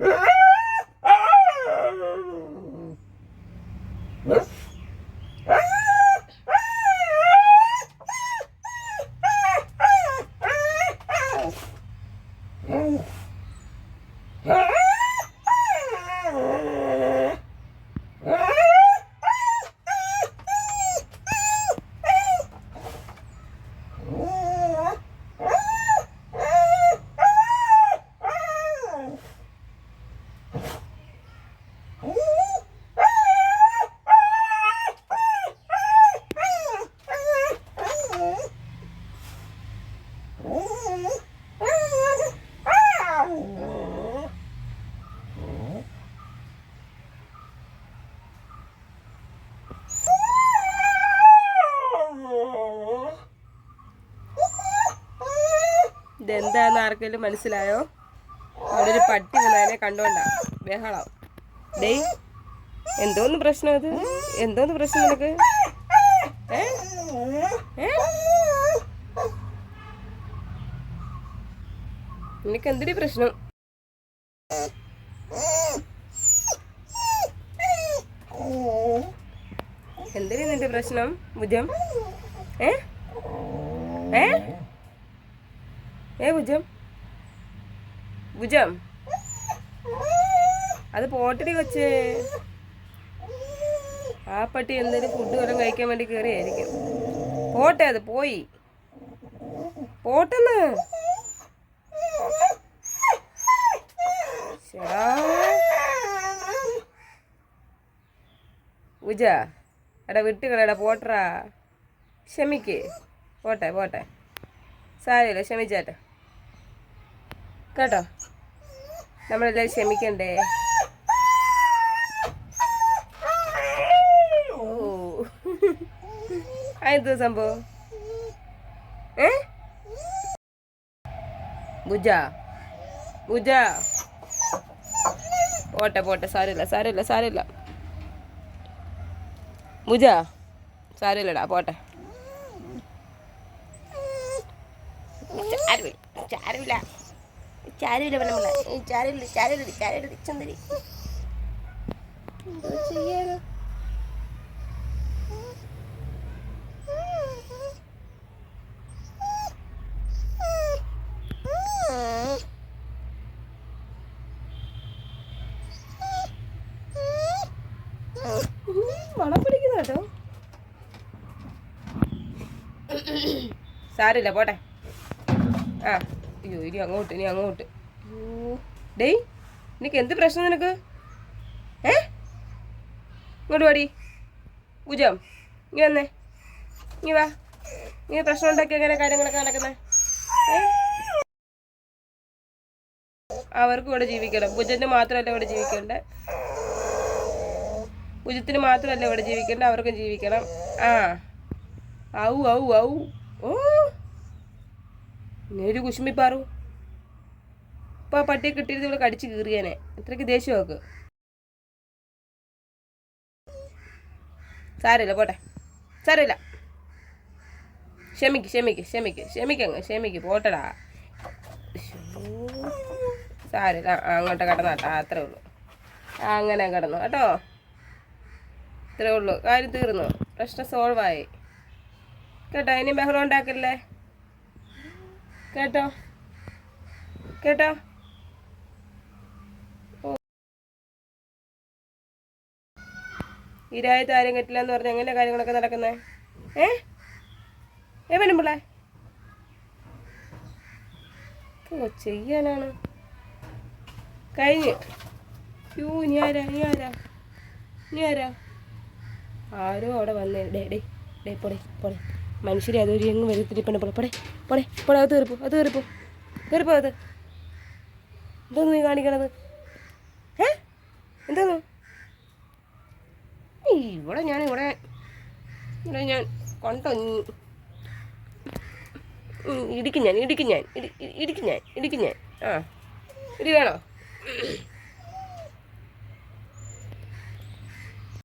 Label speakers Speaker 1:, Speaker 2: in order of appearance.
Speaker 1: Ah! ഇതെന്താന്ന് ആർക്കെങ്കിലും മനസ്സിലായോ? അവിടെ ഒരു പട്ടി വന്നതിനെ കണ്ടോണ്ട. ബഹളം. ഡേയ് എന്തോന്ന് പ്രശ്നം ഇത് എന്തോന്ന് പ്രശ്നം നിനക്ക്? നിനക്ക് എന്തിനു പ്രശ്നം? എന്തിനീ നിന്റെ പ്രശ്നം? ഭുജം ഏ ഏ ഏ ഭുജം? ഭുജം? അത് പോട്ടടി കൊച്ചേ. ആ പട്ടി എന്തെങ്കിലും ഫുഡ് വല്ലതും കഴിക്കാൻ വേണ്ടി കയറിയായിരിക്കും പോട്ടെ അത് പോയി. പോട്ടെന്ന്. ഉജ എടാ വിട്ടുകളെടാ പോട്ടറാ ക്ഷമിക്ക്. പോട്ടെ പോട്ടെ. സാരമില്ല ക്ഷമിച്ചാട്ടെ. കേട്ടോ? നമ്മളെല്ലാവരും ക്ഷമിക്കണ്ടേ? ഓ. അതെന്തോ സംഭവം? ഏ? ബുജ ബുജ പോട്ടെ പോട്ടെ സാരമില്ല സാരമില്ല സാരമില്ല. ബുജ സാരമില്ലടാ പോട്ടെ. ചാരുവില്ല ചാരുവില്ല. ചാരുവില്ല സാരില്ല പോട്ടെ. ആ. അയ്യോ ഇനി അങ്ങോട്ട് ഇനി അങ്ങോട്ട്. അയ്യോ. ഡേയ് നിനക്ക് എന്ത് പ്രശ്നം നിനക്ക്? ഏ? ഇങ്ങോട്ട് വാടി. പൂജം ഇനി വന്നേ. ഇനി വാ. ഇങ്ങനെ പ്രശ്നം ഉണ്ടാക്കി എങ്ങനെ കാര്യങ്ങളൊക്കെ നടക്കുന്നത് ഏ? അവർക്കും ഇവിടെ ജീവിക്കണം. ഭുജന് മാത്രമല്ല ഇവിടെ ജീവിക്കണ്ടേ? ഭുജത്തിന് മാത്രമല്ല ഇവിടെ ജീവിക്കണ്ട? അവർക്കും ജീവിക്കണം. ആ. ഔ ഔ ഔ. ഓ. നേരു കുശുമിപ്പാറു ഇപ്പൊ ആ പട്ടിയെ കിട്ടിയിരുന്ന് ഇവിടെ കടിച്ച് കീറിയാനെ. അത്രയ്ക്ക് ദേഷ്യം നോക്ക് സാരമില്ല പോട്ടെ. സാരമില്ല. ക്ഷമിക്ക് ക്ഷമിക്ക് ക്ഷമിക്ക് ക്ഷമിക്കങ്ങ് ക്ഷമിക്ക് പോട്ടടാ. സാരമില്ല അങ്ങോട്ട് കിടന്നാട്ടാ അത്രേ ഉള്ളൂ. അങ്ങനെ കിടന്നു കേട്ടോ. ഇത്രേ ഉള്ളൂ. കാര്യം തീർന്നു. പ്രശ്നം സോൾവായി കേട്ടോ ഇനി ബഹളം ഉണ്ടാക്കല്ലേ? കേട്ടോ? കേട്ടോ? ഇരായ താരം കെട്ടില്ല എന്ന് പറഞ്ഞ എങ്ങനെ കാര്യങ്ങളൊക്കെ നടക്കുന്നത് ഏ? ഏ പെണ്ണുമ്പിള്ളേ ചെയ്യാനാണ്. കഴിഞ്ഞ്. യൂ ഇനി ആരാ? ഇനി ആരാ? ഇനി ആരാ? ആരോ അവിടെ വന്നേ. ഡേ ഡേ ഡേ പൊളി പോടെ. മനുഷ്യരെ അതൊരു എങ്ങ് വരുത്തിരി പെണ്ണ പോടെ പോടെ പോടെ പോടെ അത് കയറിപ്പോ അത് കയറിപ്പോ കയറിപ്പോ അത്. എന്തോന്ന് നീ കാണിക്കണത്. ഏ? എന്താന്ന് ഇവിടെ ഞാൻ ഇവിടെ ഇവിടെ ഞാൻ കൊണ്ടോ ഇടിക്കും ഞാൻ ഇടിക്കും ഞാൻ ഇടി- ഇടി- ഇടിക്കും ഞാൻ ഇടിക്കും ഞാൻ. ആ ഇടി വേണോ?